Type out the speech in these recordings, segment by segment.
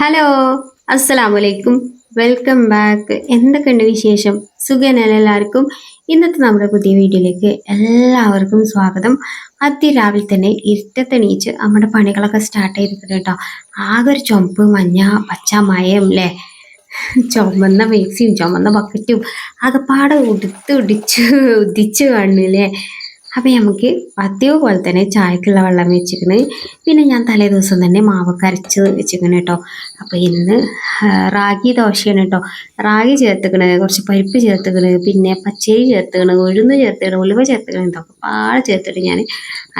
Hello അസ്സലാമു അലൈക്കും welcome back. എന്തൊക്കെയുണ്ട് വിശേഷം? സുഖനല്ല എല്ലാവർക്കും? ഇന്നത്തെ നമ്മുടെ പുതിയ വീഡിയോയിലേക്ക് എല്ലാവർക്കും സ്വാഗതം. അതിരാവിലെ തന്നെ ഇരുട്ടത്തെണീച്ച് നമ്മുടെ പണികളൊക്കെ സ്റ്റാർട്ട് ചെയ്തിട്ടുണ്ട് കേട്ടോ. ആകെ ഒരു ചുമപ്പ് മഞ്ഞ പച്ച മയം അല്ലേ ചുമന്ന വേക്സിയും ചുമന്ന ബക്കറ്റും ആകെപ്പാടെ ഉടുത്ത് ഉടിച്ച് ഉദിച്ച് കാണില്ലേ അപ്പം നമുക്ക് പതിവ് പോലെ തന്നെ ചായക്കുള്ള വെള്ളം വെച്ചിരിക്കുന്നത് പിന്നെ ഞാൻ തലേ ദിവസം തന്നെ മാവൊക്കെ അരച്ച് വെച്ചിരിക്കുന്നത് കേട്ടോ. അപ്പോൾ ഇന്ന് റാഗി ദോശയാണ് കേട്ടോ. റാഗി ചേർത്തുക്കണ് കുറച്ച് പരിപ്പ് ചേർത്തുക്കണ് പിന്നെ പച്ചരി ചേർത്തുക്കണ് ഉഴുന്ന് ചേർത്തുക്കണ് ഉലുവ ചേർത്തുക്കണ് ഇതൊക്കെ പാടെ ചേർത്തിട്ട് ഞാൻ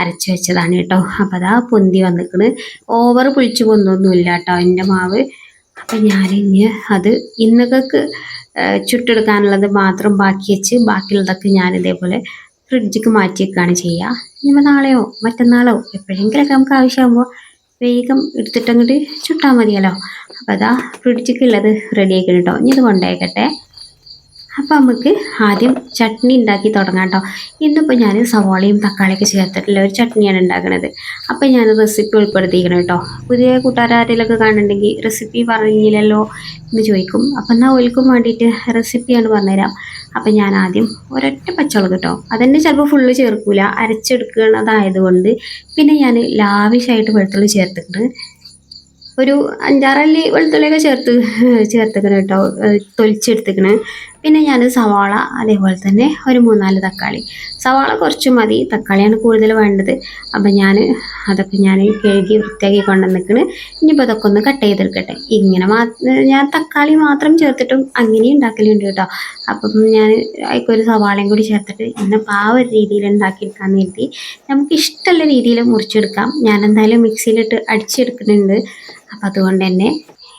അരച്ച് വെച്ചതാണ് കേട്ടോ. അപ്പോൾ അതാ പൊന്തി വന്നിക്കണ്. ഓവർ പുളിച്ച് പൊന്നൊന്നുമില്ല കേട്ടോ എന്റെ മാവ്. അപ്പം ഇനി അത് ഇന്നൊക്കെ ചുട്ടെടുക്കാനുള്ളത് മാത്രം ബാക്കി വെച്ച് ബാക്കിയുള്ളതൊക്കെ ഞാൻ ഇതേപോലെ ഫ്രിഡ്ജിക്ക് മാറ്റി വെക്കുകയാണ് ചെയ്യുക. ഇനിയിപ്പോൾ നാളെയോ മറ്റന്നാളോ എപ്പോഴെങ്കിലൊക്കെ നമുക്ക് ആവശ്യമാകുമ്പോൾ വേഗം എടുത്തിട്ടങ്ങോട്ട് ചുട്ടാൽ മതിയല്ലോ. അപ്പോൾ അതാ ഫ്രിഡ്ജിക്ക് ഉള്ളത് റെഡി ആക്കണം കേട്ടോ ഇനി ഇത് കൊണ്ടേക്കട്ടെ അപ്പോൾ നമുക്ക് ആദ്യം ചട്നി ഉണ്ടാക്കി തുടങ്ങാം കേട്ടോ ഇന്നിപ്പോൾ ഞാൻ സവാളയും തക്കാളിയൊക്കെ ചേർത്തിട്ടുള്ള ഒരു ചട്നിയാണ് ഉണ്ടാക്കുന്നത് അപ്പോൾ ഞാൻ റെസിപ്പി ഉൾപ്പെടുത്തിയിരിക്കണം കേട്ടോ പുതിയ കൂട്ടുകാരെങ്കിലൊക്കെ കാണുന്നുണ്ടെങ്കിൽ റെസിപ്പി പറഞ്ഞില്ലല്ലോ എന്ന് ചോദിക്കും. അപ്പം എന്നാൽ ഓൽക്കും വേണ്ടിയിട്ട് റെസിപ്പിയാണ് പറഞ്ഞുതരാം. അപ്പം ഞാൻ ആദ്യം ഒരൊറ്റ പച്ചമുളക് കേട്ടോ അതന്നെ ചിലപ്പോൾ ഫുള്ള് ചേർക്കൂല. അരച്ചെടുക്കുന്നതായതുകൊണ്ട് പിന്നെ ഞാൻ ലാവിഷായിട്ട് വെളുത്തുള്ളി ചേർത്തിട്ടുണ്ട്. ഒരു അഞ്ചാറല്ലി വെളുത്തുള്ളിയൊക്കെ ചേർത്ത് ചേർത്തിക്കണം കേട്ടോ തൊലിച്ചെടുത്തിക്കണ്. പിന്നെ ഞാൻ സവാള അതേപോലെ തന്നെ ഒരു മൂന്നാൽ തക്കാളി. സവാള കുറച്ച് മതി. തക്കാളിയാണ് കൂടുതൽ വേണ്ടത്. അപ്പം ഞാൻ അതൊക്കെ ഞാൻ കഴുകി വൃത്തിയാക്കി കൊണ്ടുവന്നിക്കണ്. ഇനിയിപ്പോൾ അതൊക്കെ ഒന്ന് കട്ട് ചെയ്തെടുക്കട്ടെ. ഇങ്ങനെ മാ ഞാൻ തക്കാളി മാത്രം ചേർത്തിട്ടും അങ്ങനെ ഉണ്ടാക്കലുണ്ട് കേട്ടോ. അപ്പം ഞാൻ അതിക്കൊരു സവാളയും കൂടി ചേർത്തിട്ട് ഇന്നിപ്പോൾ ആ ഒരു രീതിയിൽ ഉണ്ടാക്കിയെടുക്കാമെന്ന് കരുതി നമുക്ക് ഇഷ്ടമുള്ള രീതിയിൽ മുറിച്ചെടുക്കാം. ഞാൻ എന്തായാലും മിക്സിയിലിട്ട് അടിച്ചെടുക്കുന്നുണ്ട്. അപ്പം അതുകൊണ്ട് തന്നെ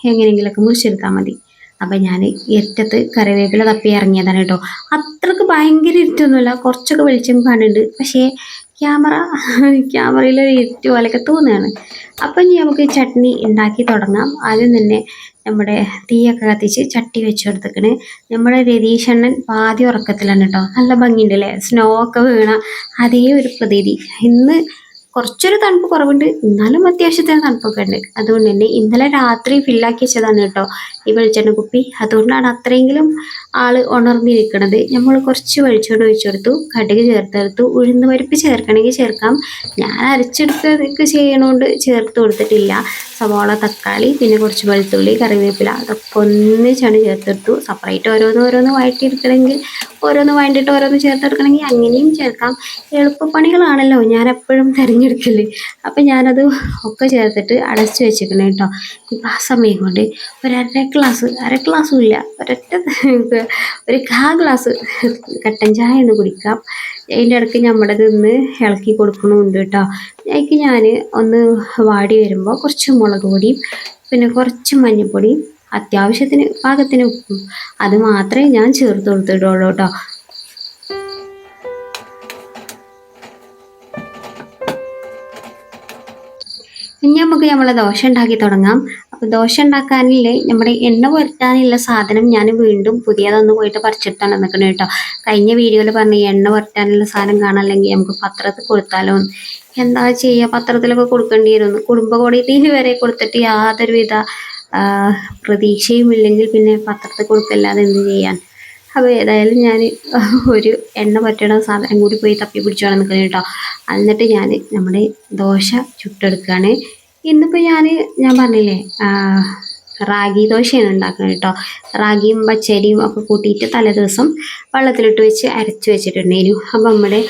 എങ്ങനെയെങ്കിലുമൊക്കെ മുറിച്ചെടുത്താൽ മതി. അപ്പം ഞാൻ ഇരുട്ടത്ത് കറിവേപ്പില തപ്പി ഇറങ്ങിയതാണ് കേട്ടോ. അത്രയ്ക്ക് ഭയങ്കര ഇരുട്ടൊന്നുമില്ല കുറച്ചൊക്കെ വെളിച്ചം കാണുന്നുണ്ട് പക്ഷേ ക്യാമറ ക്യാമറയിൽ ഒരു ഇരുട്ട് പോലെയൊക്കെ തോന്നുകയാണ്. അപ്പം ഇനി നമുക്ക് ചട്നി ഉണ്ടാക്കി തുടങ്ങാം. ആദ്യം തന്നെ നമ്മുടെ തീയൊക്കെ കത്തിച്ച് ചട്ടി വെച്ച് കൊടുത്തേക്കണ് നമ്മുടെ രതീഷണ്ണൻ പാതി ഉറക്കത്തിലാണ് കേട്ടോ. നല്ല ഭംഗിയുണ്ട് അല്ലേ? സ്നോ ഒക്കെ വീണ അതേ ഒരു പ്രതീതി. ഇന്ന് കുറച്ചൊരു തണുപ്പ് കുറവുണ്ട്. എന്നാലും അത്യാവശ്യത്തിന് തണുപ്പൊക്കെ ഉണ്ട്. അതുകൊണ്ട് തന്നെ ഇന്നലെ രാത്രി ഫില്ലാക്കി വെച്ചതാണ് കേട്ടോ ഈ വെളിച്ചെണ്ണ കുപ്പി. അതുകൊണ്ടാണ് അത്രയെങ്കിലും ആൾ ഉണർന്നിരിക്കുന്നത് നമ്മൾ കുറച്ച് വെളിച്ചെണ്ണ ഒഴിച്ചു കൊടുത്തു കടുക് ചേർത്തെടുത്തു ഉഴുന്ന് പരിപ്പ് ചേർക്കണമെങ്കിൽ ചേർക്കാം. ഞാൻ അരച്ചെടുത്തൊക്കെ ചെയ്യണോണ്ട് ചേർത്ത് കൊടുത്തിട്ടില്ല. സവാള തക്കാളി പിന്നെ കുറച്ച് വെളുത്തുള്ളി കറിവേപ്പില അതൊക്കെ ഒന്നിച്ചാണ് ചേർത്തെടുത്തു സെപ്പറേറ്റ് ഓരോന്ന് ഓരോന്ന് വഴറ്റിയെടുക്കണമെങ്കിൽ ഓരോന്ന് വഴണ്ടിട്ട് ഓരോന്ന് ചേർത്തെടുക്കണമെങ്കിൽ അങ്ങനെയും ചേർക്കാം. എളുപ്പപ്പണികളാണല്ലോ. ഞാൻ എപ്പോഴും തിരഞ്ഞെടുക്കൽ അപ്പം ഞാനത് ഒക്കെ ചേർത്തിട്ട് അടച്ച് വെച്ചിരിക്കണം കേട്ടോ ഇപ്പം ആ സമയം കൊണ്ട് ഒരു അര ഗ്ലാസ് അര ഗ്ലാസ്സും ഇല്ല. ഒരൊറ്റ ഒരു കാ ഗ്ലാസ് കട്ടൻ ചായ ഒന്ന് കുടിക്കാം. അതിന്റെ ഇടയ്ക്ക് നമ്മുടെ നിന്ന് ഇളക്കി കൊടുക്കണമുണ്ട് കേട്ടോ അതിലേക്ക് ഞാൻ ഒന്ന് വാടി വരുമ്പോൾ കുറച്ച് മുളക് പൊടിയും പിന്നെ കുറച്ച് മഞ്ഞൾപ്പൊടിയും അത്യാവശ്യത്തിന് പാകത്തിന് ഉപ്പും. അത് മാത്രമേ ഞാൻ ചേർത്ത് കൊടുത്തിട്ടുള്ളൂ കേട്ടോ ഇനി നമുക്ക് നമ്മളെ ദോശ ഉണ്ടാക്കി തുടങ്ങാം. അപ്പോൾ ദോശ ഉണ്ടാക്കാനില്ലേ നമ്മുടെ എണ്ണ പുരട്ടാനുള്ള സാധനം ഞാൻ വീണ്ടും പുതിയതൊന്ന് പോയിട്ട് പറിച്ചെടുത്താണ് നിൽക്കുന്നത് കേട്ടോ. കഴിഞ്ഞ വീഡിയോയിൽ പറഞ്ഞ എണ്ണ പുരട്ടാനുള്ള സാധനം കാണാല്ലെങ്കിൽ നമുക്ക് പത്രത്തിൽ കൊടുത്താലോ. എന്താ ചെയ്യുക പത്രത്തിലൊക്കെ കൊടുക്കേണ്ടി വരും. കുടുംബകോടിയിൽ വരെ കൊടുത്തിട്ട് യാതൊരുവിധ പ്രതീക്ഷയും ഇല്ലെങ്കിൽ പിന്നെ പത്രത്തിൽ കൊടുക്കല്ലാതെ എന്ത് ചെയ്യാൻ? അപ്പോൾ ഏതായാലും ഞാൻ ഒരു എണ്ണ പറ്റണ സാധനം കൂടി പോയി തപ്പി പിടിച്ചോണം നിൽക്കുന്നത് കേട്ടോ. എന്നിട്ട് ഞാൻ നമ്മുടെ ദോശ ചുട്ടെടുക്കുകയാണ്. ഇന്നിപ്പോൾ ഞാൻ ഞാൻ പറഞ്ഞില്ലേ റാഗി ദോശയാണ് ഉണ്ടാക്കുന്നത് കേട്ടോ. റാഗിയും പച്ചരിയും ഒക്കെ കൂട്ടിയിട്ട് തലേദിവസം വെള്ളത്തിലിട്ട് വെച്ച് അരച്ച് വെച്ചിട്ടുണ്ടായിരുന്നു. അപ്പം നമ്മുടെ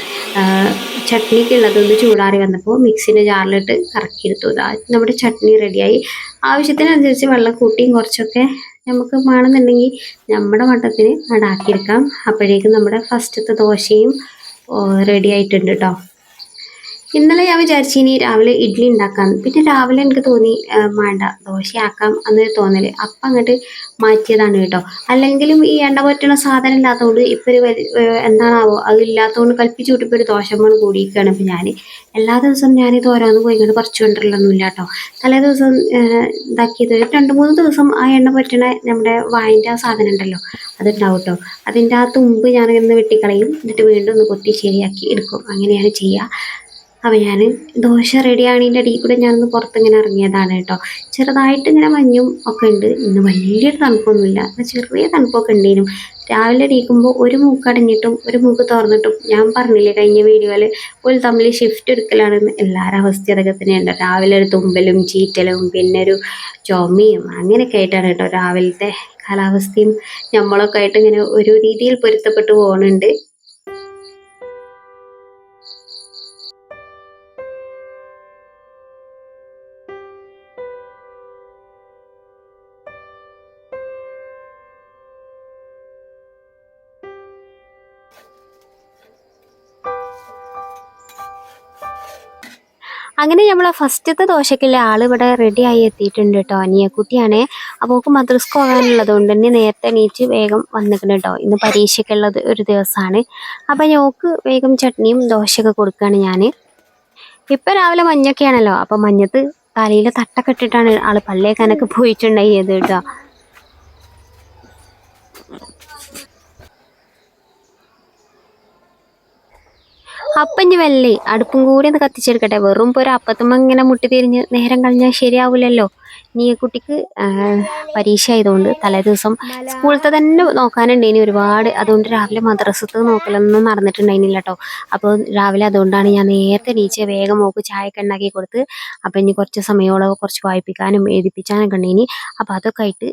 ചട്നിക്കുള്ളതൊന്ന് ചൂടാറി വന്നപ്പോൾ മിക്സിന്റെ ജാറിലിട്ട് കറക്കിയെടുത്തു നമ്മുടെ ചട്നി റെഡിയായി ആവശ്യത്തിനനുസരിച്ച് വെള്ളം കൂട്ടിയും കുറച്ചൊക്കെ നമുക്ക് വേണമെന്നുണ്ടെങ്കിൽ നമ്മുടെ മട്ടത്തിന് അടാക്കിയെടുക്കാം. അപ്പോഴേക്കും നമ്മുടെ ഫസ്റ്റത്തെ ദോശയും റെഡി ആയിട്ടുണ്ട് കേട്ടോ ഇന്നലെ ഞാൻ വിചാരിച്ചു ഇനി രാവിലെ ഇഡ്ഡലി ഉണ്ടാക്കാം പിന്നെ രാവിലെ എനിക്ക് തോന്നി വേണ്ട ദോശയാക്കാം എന്നൊരു തോന്നൽ അപ്പം അങ്ങോട്ട് മാറ്റിയതാണ് കേട്ടോ. അല്ലെങ്കിലും ഈ എണ്ണ പറ്റുന്ന സാധനം ഇല്ലാത്തതുകൊണ്ട് ഇപ്പം ഒരു എന്താണാവോ അത് ഇല്ലാത്തതുകൊണ്ട് കൽപ്പിച്ചു കൂട്ടിപ്പോൾ ഒരു ദോശമാണ് കൂടിയിരിക്കുകയാണ് ഇപ്പം ഞാൻ എല്ലാ ദിവസവും ഞാനിത് ഓരോന്ന് പോയി ഇങ്ങോട്ട് പറിച്ചു ഇല്ല കേട്ടോ. തലേ ദിവസം ഇതാക്കിയത് രണ്ട് മൂന്ന് ദിവസം ആ എണ്ണ പറ്റണ നമ്മുടെ വായിന്റെ ആ സാധനം ഉണ്ടല്ലോ അതുണ്ടാവും കേട്ടോ. അതിന്റെ ആ തുമ്പ് ഇന്ന് വെട്ടിക്കളയും. എന്നിട്ട് വീണ്ടും ഒന്ന് കൊത്തി ശരിയാക്കി എടുക്കും. അങ്ങനെയാണ് ചെയ്യുക. അപ്പോൾ ഞാൻ ദോശ റെഡി ആണതിന്റെ അടിയിൽ കൂടെ ഞാനൊന്ന് പുറത്തിങ്ങനെ ഇറങ്ങിയതാണ് കേട്ടോ. ചെറുതായിട്ട് ഇങ്ങനെ മഞ്ഞും ഒക്കെ ഉണ്ട് ഇന്ന് വലിയ തണുപ്പൊന്നുമില്ല ചെറിയ തണുപ്പൊക്കെ ഉണ്ടേനും രാവിലെ എണീക്കുമ്പോൾ ഒരു മൂക്കടഞ്ഞിട്ടും ഒരു മൂക്ക് തുറന്നിട്ടും ഞാൻ പറഞ്ഞില്ലേ കഴിഞ്ഞ വീഡിയോയിൽ ഒരു തമ്മിൽ ഷിഫ്റ്റ് എടുക്കലാണെന്ന്. എല്ലാവരും അവസ്ഥ അതൊക്കെ തന്നെയുണ്ട് രാവിലെ ഒരു തുമ്പലും ചീറ്റലും പിന്നെ ഒരു ചുമയും അങ്ങനെയൊക്കെ ആയിട്ടാണ് കേട്ടോ രാവിലത്തെ കാലാവസ്ഥയും നമ്മളൊക്കെ ആയിട്ട് ഇങ്ങനെ ഒരു രീതിയിൽ പൊരുത്തപ്പെട്ടു പോകുന്നുണ്ട് അങ്ങനെ നമ്മൾ ഫസ്റ്റത്തെ ദോശക്കുള്ള ആൾ ഇവിടെ റെഡി ആയി എത്തിയിട്ടുണ്ട് കേട്ടോ അനിയക്കുട്ടിയാണ് അപ്പോൾ അവൾക്ക് മദ്രസ്ക്ക് പോകാനുള്ളത് കൊണ്ട് തന്നെ നേരത്തെ എണീറ്റ് വേഗം വന്നിട്ടുണ്ട് കേട്ടോ ഇന്ന് പരീക്ഷയ്ക്കുള്ളത് ഒരു ദിവസമാണ് അപ്പം ഞോക്ക് വേഗം ചട്നിയും ദോശയൊക്കെ കൊടുക്കുകയാണ് ഞാൻ ഇപ്പം രാവിലെ മഞ്ഞൊക്കെയാണല്ലോ അപ്പോൾ മഞ്ഞത്ത് തലയിൽ തട്ടൊക്കെ ഇട്ടിട്ടാണ് ആൾ പോയിട്ടുണ്ടായി പോയിട്ടുണ്ടായത് കേട്ടോ അപ്പം ഇനി വല്ലേ അടുപ്പും കൂടി ഒന്ന് കത്തിച്ചെടുക്കട്ടെ. വെറും ഇപ്പോൾ ഒരു അപ്പത്തുമ്പോൾ ഇങ്ങനെ മുട്ടി തിരിഞ്ഞ് നേരം കളഞ്ഞാൽ ശരിയാവില്ലല്ലോ നീ കുട്ടിക്ക് ആ, പരീക്ഷ ആയതുകൊണ്ട് തലേ ദിവസം സ്കൂളത്തെ തന്നെ നോക്കാനുണ്ട്. ഇനി ഒരുപാട് അതുകൊണ്ട് രാവിലെ മദ്രസത്ത് നോക്കലൊന്നും നടന്നിട്ടുണ്ടായിരുന്നില്ല കേട്ടോ. അപ്പോൾ രാവിലെ അതുകൊണ്ടാണ് ഞാൻ നേരത്തെ എണീച്ച് വേഗം മോക്ക് ചായയൊക്കെ ഉണ്ടാക്കി കൊടുത്ത് അപ്പം ഇനി കുറച്ച് സമയമോളം കുറച്ച് വായിപ്പിക്കാനും എഴുതിപ്പിക്കാനൊക്കെ ഉണ്ടേനി അപ്പോൾ അതൊക്കെ ആയിട്ട്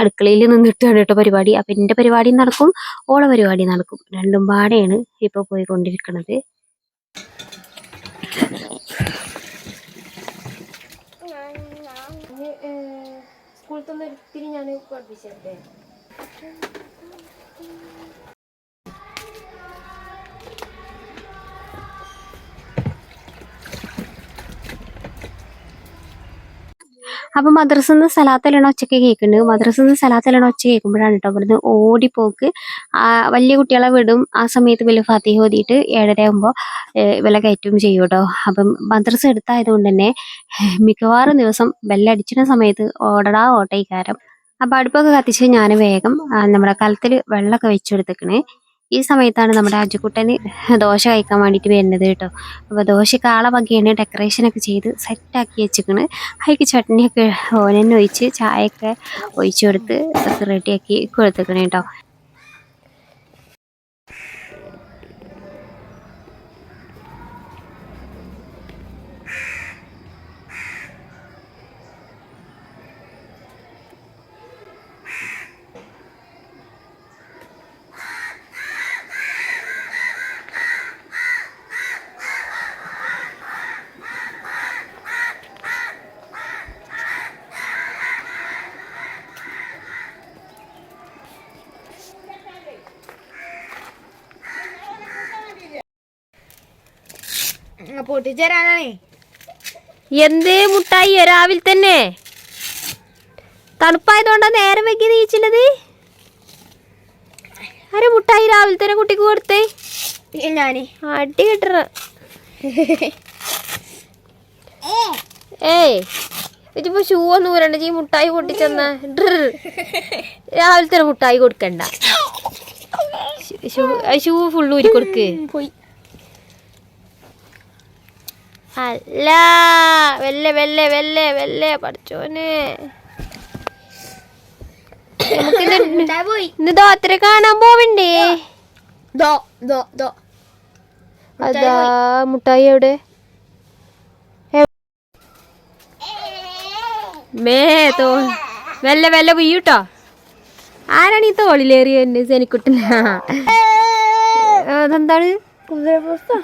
അടുക്കളയിൽ നിന്നിട്ടാണ് കേട്ടോ പരിപാടി. അപ്പോൾ എന്റെ പരിപാടി നടക്കും ഓളെ പരിപാടി നടക്കും. രണ്ടും പാടെയാണ് ഇപ്പോൾ പോയിക്കൊണ്ടിരിക്കുന്നത് സ്കൂളിൽ തന്നെ ഒരിത്തിരി ഞാൻ പഠിപ്പിച്ചേ അപ്പം മദ്രസന്ന് സലാത്തലാണ് ഒച്ചക്ക് കേൾക്കുന്നുണ്ട് മദ്രസന്ന് സ്ഥലത്തിലാണ് ഒച്ച കേൾക്കുമ്പോഴാണ് കേട്ടോ ഇവിടുന്ന് ഓടിപ്പോക്ക്. വലിയ കുട്ടികളെ വിടും. ആ സമയത്ത് വലിയ ഫാത്തിഹ ഓതിയിട്ട് ഏഴര ആകുമ്പോൾ വില കയറ്റും ചെയ്യും കേട്ടോ അപ്പം മദ്രസ എടുത്തായതുകൊണ്ട് തന്നെ മിക്കവാറും ദിവസം ബെല്ലടിച്ചിരുന്ന സമയത്ത് ഓടടാ ഓട്ടയിക്കാരം അപ്പം അടുപ്പൊക്കെ കത്തിച്ച് ഞാൻ വേഗം നമ്മുടെ കലത്തിൽ വെള്ളമൊക്കെ വെച്ചെടുത്തേക്കണേ. ഈ സമയത്താണ് നമ്മുടെ അജുക്കുട്ടന് ദോശ കഴിക്കാൻ വേണ്ടിയിട്ട് വരുന്നത് കേട്ടോ. അപ്പോൾ ദോശയ്ക്ക് ആളെ വകയാണ് ഡെക്കറേഷനൊക്കെ ചെയ്ത് സെറ്റാക്കി വെച്ചിക്കണ് അതിലേക്ക് ചട്നിയൊക്കെ ഓനെന്നെ ഒഴിച്ച് ചായയൊക്കെ ഒഴിച്ചു കൊടുത്ത് റെഡിയാക്കി കൊടുത്തേക്കണേ കേട്ടോ. പൊട്ടിച്ചേരാനാണേ. എന്തേ മുട്ടായി രാവിലെ തന്നെ. തണുപ്പായതുകൊണ്ടാ നേരം വെക്കി നീച്ചില്ലത് ആരെ മുട്ടായി രാവിലെ തന്നെ കുട്ടിക്ക് കൊടുത്തേ? ഞാൻ. അടി കിട്ടറ ഏയ് ഇതിപ്പോ ഷൂ ഒന്നും ഊരണ്ട ഈ മുട്ടായി പൊട്ടിച്ചെന്ന. രാവിലെ തന്നെ മുട്ടായി കൊടുക്കണ്ട. ഷൂ ഷൂ ഫുള്ള് ഊരി കൊടുക്ക്. പോയി. അല്ല വെല്ലേ വെല്ലേ വെല്ലേ വെല്ലേ പഠിച്ചോനെ. ഇന്നിതോ ഇന്ന് ദോത്തര കാണാൻ പോവണ്ടേ? ദോ. ദോ ദോ അതാ മുട്ടായി എവിടെ? മേ തോ വെല്ല വെല്ല വീയൂട്ടോ ആരാണ് ഈ തോളിലേറിയ എന്റെ സെനിക്കുട്ടന അതെന്താണ്?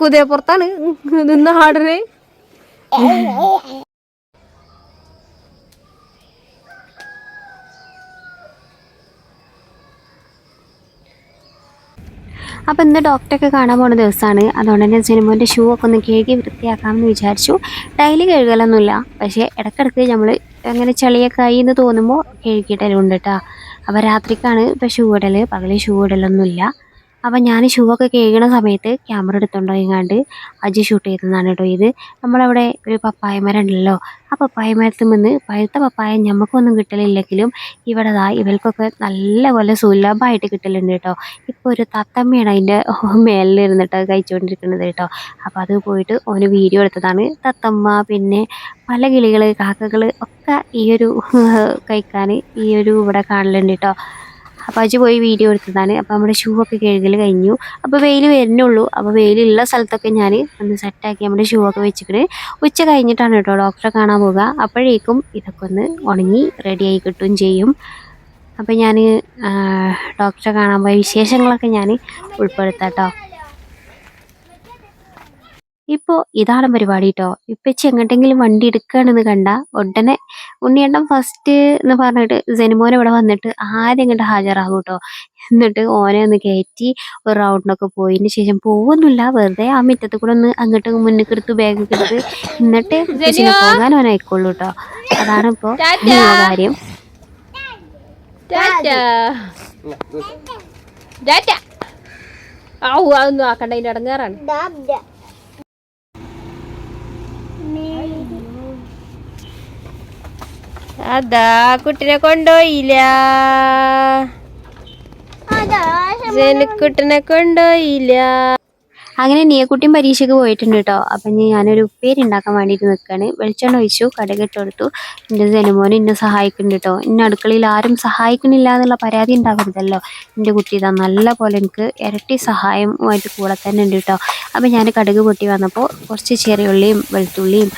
കുതിരപ്പുറത്താണ്. നിന്ന് ആടണേ അപ്പം ഇന്ന് ഡോക്ടറൊക്കെ കാണാൻ പോണ ദിവസമാണ് അതുകൊണ്ട് തന്നെ സിനിമന്റെ ഷൂ ഒക്കെ ഒന്ന് കഴുകി വൃത്തിയാക്കാമെന്ന് വിചാരിച്ചു. ഡെയിലി കഴുകലൊന്നുമില്ല. പക്ഷേ ഇടയ്ക്കിടയ്ക്ക് നമ്മൾ അങ്ങനെ ചളിയൊക്കെ ആയി എന്ന് തോന്നുമ്പോൾ കഴുകിയിടലുണ്ട് കേട്ടോ അപ്പോൾ രാത്രിക്കാണ് ഇപ്പോൾ ഷൂ ഇടൽ പകൽ ഷൂ ഇടലൊന്നുമില്ല. അപ്പം ഞാൻ ഷൂ ഒക്കെ കഴുകണ സമയത്ത് ക്യാമറ എടുത്തുണ്ടോ എങ്ങാണ്ട് അജി ഷൂട്ട് ചെയ്തതാണ് കേട്ടോ ഇത്. നമ്മളവിടെ ഒരു പപ്പായ മരം ഉണ്ടല്ലോ ആ പപ്പായ മരത്തിൽ നിന്ന് പഴുത്ത പപ്പായ നമുക്കൊന്നും കിട്ടലില്ലെങ്കിലും ഇവിടെ ദാ ഇവൾക്കൊക്കെ നല്ലപോലെ സുലഭമായിട്ട് കിട്ടലുണ്ട് കേട്ടോ. ഇപ്പോൾ ഒരു തത്തമ്മയാണ് അതിന്റെ മേലിൽ ഇരുന്നിട്ട് കഴിച്ചുകൊണ്ടിരിക്കുന്നത് കേട്ടോ. അപ്പോൾ അത് പോയിട്ട് ഓന് വീഡിയോ എടുത്തതാണ്. തത്തമ്മ പിന്നെ പല കിളികൾ കാക്കകൾ ഒക്കെ ഈ ഒരു കഴിക്കാൻ ഈ ഒരു ഇവിടെ കാണലുണ്ട് കേട്ടോ. അപ്പോൾ അജ് പോയി വീഡിയോ എടുത്തതാണ്. അപ്പോൾ നമ്മുടെ ഷൂ ഒക്കെ കഴുകൽ കഴിഞ്ഞു. അപ്പോൾ വെയിൽ വരുന്നുള്ളൂ. അപ്പോൾ വെയിലുള്ള സ്ഥലത്തൊക്കെ ഞാൻ ഒന്ന് സെറ്റാക്കി നമ്മുടെ ഷൂ ഒക്കെ വെച്ചിട്ട് ഉച്ച കഴിഞ്ഞിട്ടാണ് കേട്ടോ ഡോക്ടറെ കാണാൻ പോവുക. അപ്പോഴേക്കും ഇതൊക്കെ ഒന്ന് ഉണങ്ങി റെഡിയായി കിട്ടുകയും ചെയ്യും. അപ്പോൾ ഞാൻ ഡോക്ടറെ കാണാൻ പോയ വിശേഷങ്ങളൊക്കെ ഞാൻ ഉൾപ്പെടുത്താം കേട്ടോ. ഇപ്പോൾ ഇതാണ് പരിപാടി കേട്ടോ ഇപ്പച്ചി എങ്ങോട്ടെങ്കിലും വണ്ടി എടുക്കുകയാണെന്ന് കണ്ട ഉടനെ ഉണ്ണിയേട്ടൻ ഫസ്റ്റ് എന്ന് പറഞ്ഞിട്ട് ജനുമോൻ ഇവിടെ വന്നിട്ട് ആദ്യം ഇങ്ങോട്ട് ഹാജരാകും കേട്ടോ എന്നിട്ട് ഓനെ ഒന്ന് കയറ്റി ഒരു റൗണ്ടിനൊക്കെ പോയതിന് ശേഷം പോകുന്നില്ല വെറുതെ ആ മുറ്റത്ത് കൂടെ ഒന്ന് അങ്ങോട്ട് മുന്നിൽ എടുത്ത് ബാഗ് എടുത്ത് എന്നിട്ട് പോകാൻ ഓനായിക്കോളൂ കേട്ടോ അതാണ് ഇപ്പോൾ കാര്യം. ടാറ്റ. ടാറ്റ. ഔ അതൊന്നും ആക്കണ്ട. അതിന്റെ ഇടങ്ങാറാണ് അതാ കുട്ടിനെ കൊണ്ടോയില്ല ജനക്കുട്ടിനെ കൊണ്ടുപോയില്ല. അങ്ങനെ നീയക്കുട്ടിയും പരീക്ഷയ്ക്ക് പോയിട്ടുണ്ട് കേട്ടോ. അപ്പം ഞാനൊരു ഉപ്പേരി ഉണ്ടാക്കാൻ വേണ്ടിയിട്ട് നിൽക്കുകയാണ് വെളിച്ചെണ്ണ ഒഴിച്ചു കടുകിട്ട് കൊടുത്തു. എന്റെ ജനമോൻ എന്നെ സഹായിക്കുന്നുണ്ട് കേട്ടോ. എന്നെ അടുക്കളയിൽ ആരും സഹായിക്കുന്നില്ല എന്നുള്ള പരാതി ഉണ്ടാകരുതല്ലോ എന്റെ കുട്ടി ഇതാ നല്ല പോലെ എനിക്ക് ഇരട്ടി സഹായമായിട്ട് കൂടെ തന്നെ ഉണ്ട് കേട്ടോ. അപ്പം ഞാൻ കടുക് പൊട്ടി വന്നപ്പോൾ കുറച്ച് ചെറിയുള്ളിയും വെളുത്തുള്ളിയും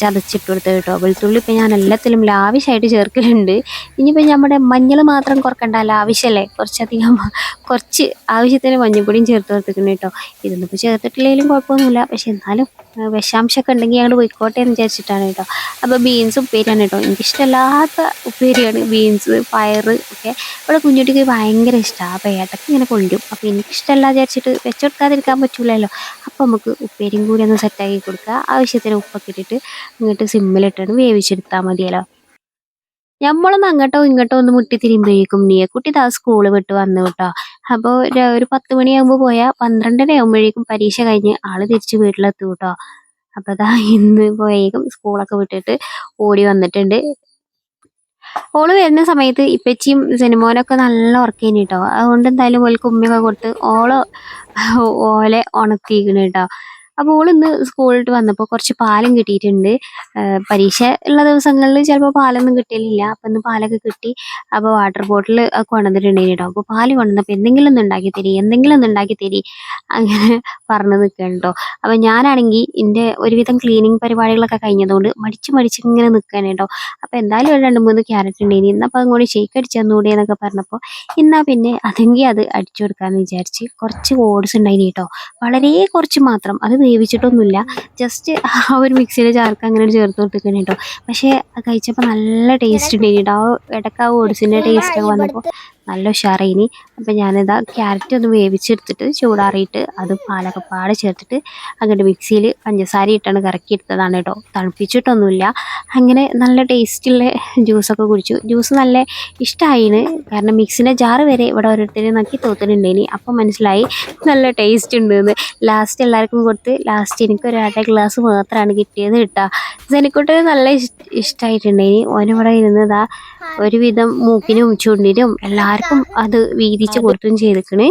ചതച്ചിട്ട് കൊടുത്തു കേട്ടോ. വെളുത്തുള്ളി ഇപ്പം ഞാൻ എല്ലാത്തിലും ലാവശ്യമായിട്ട് ചേർക്കലുണ്ട്. ഇനിയിപ്പോൾ നമ്മുടെ മഞ്ഞൾ മാത്രം കുറക്കണ്ട ലാവിശല്ലേ കുറച്ചധികം കുറച്ച് ആവശ്യത്തിന് മഞ്ഞൾപ്പൊടിയും ചേർത്ത് കൊടുത്തിട്ടുണ്ട് കേട്ടോ. ഇതൊന്നും ഇപ്പോൾ ചേർത്തിട്ടില്ലെങ്കിലും കുഴപ്പമൊന്നുമില്ല. പക്ഷെ എന്നാലും വിഷാംശമൊക്കെ ഉണ്ടെങ്കിൽ ഞങ്ങൾ പോയിക്കോട്ടെ എന്ന് വിചാരിച്ചിട്ടാണ് കേട്ടോ. അപ്പോൾ ബീൻസ് ഉപ്പേരിയാണ് കേട്ടോ. എനിക്കിഷ്ടമല്ലാത്ത ഉപ്പേരിയാണ് ബീൻസ് പയർ ഒക്കെ. ഇവിടെ കുഞ്ഞുട്ടിക്ക് ഭയങ്കര ഇഷ്ടമാണ് അപ്പോൾ ഏട്ടക്ക് ഇങ്ങനെ കൊണ്ടും അപ്പോൾ എനിക്കിഷ്ടമല്ല വിചാരിച്ചിട്ട് വെച്ചുകൊടുക്കാതിരിക്കാൻ പറ്റൂലല്ലോ. അപ്പോൾ നമുക്ക് ഉപ്പേരിയും കൂടി ഒന്ന് സെറ്റാക്കി കൊടുക്കുക. ആവശ്യത്തിന് ഉപ്പൊക്കെ ഇട്ടിട്ട് ഇങ്ങോട്ട് സിമ്മിലിട്ടാണ് വേവിച്ചെടുത്താൽ മതിയല്ലോ. നമ്മളൊന്ന് അങ്ങോട്ടോ ഇങ്ങോട്ടോ ഒന്ന് മുട്ടി തിരിയുമ്പോഴേക്കും നീയക്കുട്ടി ദാ സ്കൂൾ വിട്ട് വന്നു കേട്ടോ അപ്പോൾ ഒരു പത്ത് മണിയാകുമ്പോൾ പോയാൽ പന്ത്രണ്ടര ആകുമ്പോഴേക്കും പരീക്ഷ കഴിഞ്ഞ് ആൾ തിരിച്ച് വീട്ടിലെത്തു കേട്ടോ അപ്പോൾ അതാ ഇന്ന് പോയേക്കും സ്കൂളൊക്കെ വിട്ടിട്ട് ഓടി വന്നിട്ടുണ്ട്. ഓൾ വരുന്ന സമയത്ത് ഇപ്പച്ചിയും സിനിമോനൊക്കെ നല്ല ഉറക്കേനി കേട്ടോ അതുകൊണ്ട് എന്തായാലും ഓൾക്ക് ഉമ്മയൊക്കെ കൊടുത്ത് ഓൾ ഓലെ ഉണർത്തിയിരിക്കണ് കേട്ടോ അപ്പോൾ ഓൾ ഇന്ന് സ്കൂളിട്ട് വന്നപ്പോൾ കുറച്ച് പാലം കിട്ടിയിട്ടുണ്ട്. പരീക്ഷ ഉള്ള ദിവസങ്ങളിൽ ചിലപ്പോൾ പാലൊന്നും കിട്ടിയില്ല അപ്പം ഇന്ന് പാലൊക്കെ കിട്ടി. അപ്പോൾ വാട്ടർ ബോട്ടിൽ കൊണ്ടുവന്നിട്ടുണ്ടായിരുന്നു കേട്ടോ അപ്പോൾ പാൽ കൊണ്ടുവന്നപ്പോൾ എന്തെങ്കിലും ഒന്ന് ഉണ്ടാക്കി തരി എന്തെങ്കിലും ഒന്ന് ഉണ്ടാക്കി തരി അങ്ങനെ പറഞ്ഞു നിൽക്കുകയാണ് കേട്ടോ അപ്പോൾ ഞാനാണെങ്കിൽ എന്റെ ഒരുവിധം ക്ലീനിങ് പരിപാടികളൊക്കെ കഴിഞ്ഞതുകൊണ്ട് മടിച്ച് മടിച്ച് ഇങ്ങനെ നിൽക്കുകയാണ് കേട്ടോ അപ്പോൾ എന്തായാലും ഒരു രണ്ട് മൂന്ന് ക്യാരറ്റ് ഉണ്ടെങ്കിൽ ഇന്നപ്പോൾ അതുകൊണ്ട് കൂടി ഷേക്ക് അടിച്ച് തന്നൂടെ എന്നൊക്കെ പറഞ്ഞപ്പോൾ എന്നാൽ പിന്നെ അതെങ്കിൽ അത് അടിച്ചു കൊടുക്കാമെന്ന് വിചാരിച്ച് കുറച്ച് ഓട്സ് ഉണ്ടായിനി കേട്ടോ വളരെ കുറച്ച് മാത്രം. അത് വേവിച്ചിട്ടൊന്നുമില്ല. ജസ്റ്റ് ആ ഒരു മിക്സിയിൽ ചാർക്ക് അങ്ങനെ ചേർത്ത് കൊടുത്തിരിക്കണം കേട്ടോ പക്ഷേ അത് കഴിച്ചപ്പോൾ നല്ല ടേസ്റ്റ് ഉണ്ടായിനി കേട്ടോ ആ ഇടയ്ക്ക് ആ ഓട്സിന്റെ ടേസ്റ്റ് ഒക്കെ വന്നപ്പോൾ നല്ല ഉഷാറായിനി. അപ്പം ഞാനിതാ ക്യാരറ്റ് ഒന്ന് വേവിച്ചെടുത്തിട്ട് ചൂടാറിയിട്ട് അത് പാലൊക്കെ പാടെ ചേർത്തിട്ട് അങ്ങോട്ട് മിക്സിയിൽ പഞ്ചസാര ഇട്ടാണ് കറക്കി എടുത്തതാണ് കേട്ടോ. തണുപ്പിച്ചിട്ടൊന്നുമില്ല. അങ്ങനെ നല്ല ടേസ്റ്റുള്ള ജ്യൂസൊക്കെ കുടിച്ചു. ജ്യൂസ് നല്ല ഇഷ്ടമായിന് കാരണം മിക്സിന്റെ ജാറ് വരെ ഇവിടെ ഓരോരുത്തരും നക്കി തോത്തുന്നുണ്ടേനി അപ്പം മനസ്സിലായി നല്ല ടേസ്റ്റ് ഉണ്ടെന്ന്. ലാസ്റ്റ് എല്ലാവർക്കും കൊടുത്ത് ലാസ്റ്റ് എനിക്ക് ഒരു അര ഗ്ലാസ് മാത്രമാണ് കിട്ടിയത് കേട്ടോ ജനിക്കുട്ടിന് നല്ല ഇഷ്ടമായിട്ടുണ്ടേനി ഓനിവിടെ ഇരുന്നതാ ഒരുവിധം മൂക്കിനും ചുണ്ടിനും എല്ലാവർക്കും അത് വീതിച്ച് കൊടുത്തും ചെയ്തിക്കണ്.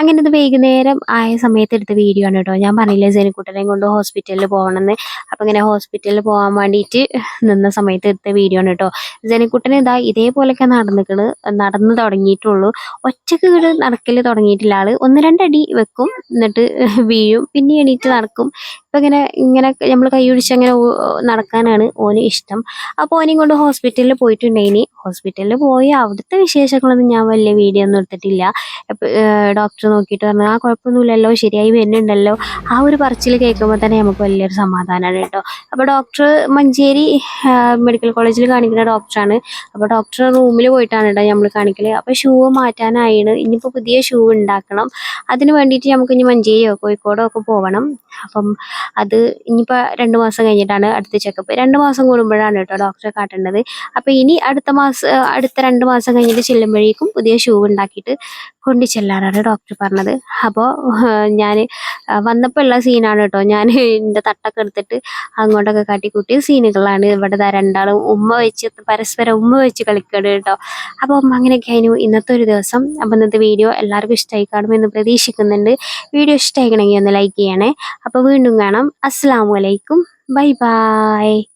അങ്ങനെ ഇത് വൈകുന്നേരം ആയ സമയത്ത് എടുത്ത വീഡിയോ ആണ് കേട്ടോ. ഞാൻ പറഞ്ഞില്ലേ ജനക്കൂട്ടനെ കൊണ്ട് ഹോസ്പിറ്റലിൽ പോകണമെന്ന് അപ്പം ഇങ്ങനെ ഹോസ്പിറ്റലിൽ പോകാൻ വേണ്ടിയിട്ട് നിന്ന സമയത്ത് എടുത്ത വീഡിയോ ആണ് കേട്ടോ. ജനിക്കുട്ടൻ ഇതാ ഇതേപോലെയൊക്കെ നടന്നിക്കണ് നടന്നു തുടങ്ങിയിട്ടുള്ളൂ. ഒറ്റയ്ക്ക് ഇങ്ങോട്ട് നടക്കൽ തുടങ്ങിയിട്ടില്ല. ആൾ ഒന്ന് രണ്ടടി വെക്കും എന്നിട്ട് വീഴും. പിന്നെ എണീറ്റ് നടക്കും. ഇപ്പം ഇങ്ങനെ ഇങ്ങനെ നമ്മൾ കൈ പിടിച്ച് അങ്ങനെ നടക്കാനാണ് ഓന് ഇഷ്ടം. അപ്പോൾ ഓനെയും കൊണ്ട് ഹോസ്പിറ്റലിൽ പോയിട്ടുണ്ടായിനി ഹോസ്പിറ്റലിൽ പോയി അവിടുത്തെ വിശേഷങ്ങളൊന്നും ഞാൻ വലിയ വീഡിയോ ഒന്നും എടുത്തിട്ടില്ല. ഡോക്ടർ നോക്കിയിട്ട് പറഞ്ഞു ആ കുഴപ്പമൊന്നുമില്ലല്ലോ ശരിയായി വരുന്നുണ്ടല്ലോ. ആ ഒരു പറച്ചിൽ കേൾക്കുമ്പോൾ തന്നെ നമുക്ക് വലിയൊരു സമാധാനമാണ് കേട്ടോ. അപ്പോൾ ഡോക്ടർ മഞ്ചേരി മെഡിക്കൽ കോളേജിൽ കാണിക്കുന്ന ഡോക്ടറാണ് അപ്പോൾ ഡോക്ടർ റൂമിൽ പോയിട്ടാണ് കേട്ടോ നമ്മൾ കാണിക്കൽ അപ്പോൾ ഷൂ മാറ്റാനായിണ്. ഇനിയിപ്പോൾ പുതിയ ഷൂ ഉണ്ടാക്കണം. അതിന് വേണ്ടിയിട്ട് നമുക്ക് ഇനി മഞ്ചേരിയോ കോഴിക്കോടോ ഒക്കെ പോകണം അപ്പം അത് ഇനിയിപ്പോൾ രണ്ട് മാസം കഴിഞ്ഞിട്ടാണ് അടുത്ത ചെക്കപ്പ് രണ്ട് മാസം കൂടുമ്പോഴാണ് കേട്ടോ ഡോക്ടറെ കാട്ടേണ്ടത്. അപ്പോൾ ഇനി അടുത്ത മാസം അടുത്ത രണ്ട് മാസം കഴിഞ്ഞിട്ട് ചെല്ലുമ്പോഴേക്കും പുതിയ ഷൂ ഉണ്ടാക്കിയിട്ട് കൊണ്ടു ചെല്ലാനാണ് ഡോക്ടർ പറഞ്ഞത്. അപ്പോൾ ഞാൻ വന്നപ്പോൾ ഉള്ള സീനാണ് കേട്ടോ. ഞാൻ എന്റെ തട്ടൊക്കെ എടുത്തിട്ട് അങ്ങോട്ടൊക്കെ കാട്ടിക്കൂട്ടിയ സീനുകളാണ് ഇവിടെ രണ്ടാളും ഉമ്മ വെച്ച് പരസ്പരം ഉമ്മ വെച്ച് കളിക്കണം കേട്ടോ. അപ്പം അങ്ങനെയൊക്കെ ആയിരുന്നു. ഇന്നത്തെ ഒരു ദിവസം. അപ്പോൾ ഇന്നത്തെ വീഡിയോ എല്ലാവർക്കും ഇഷ്ടമായി കാണുമെന്ന് പ്രതീക്ഷിക്കുന്നുണ്ട്. വീഡിയോ ഇഷ്ടമായിക്കണമെങ്കിൽ ഒന്ന് ലൈക്ക് ചെയ്യണേ. അപ്പോൾ വീണ്ടും കാണാം. അസ്സാം വലൈക്കും ബൈ ബൈ.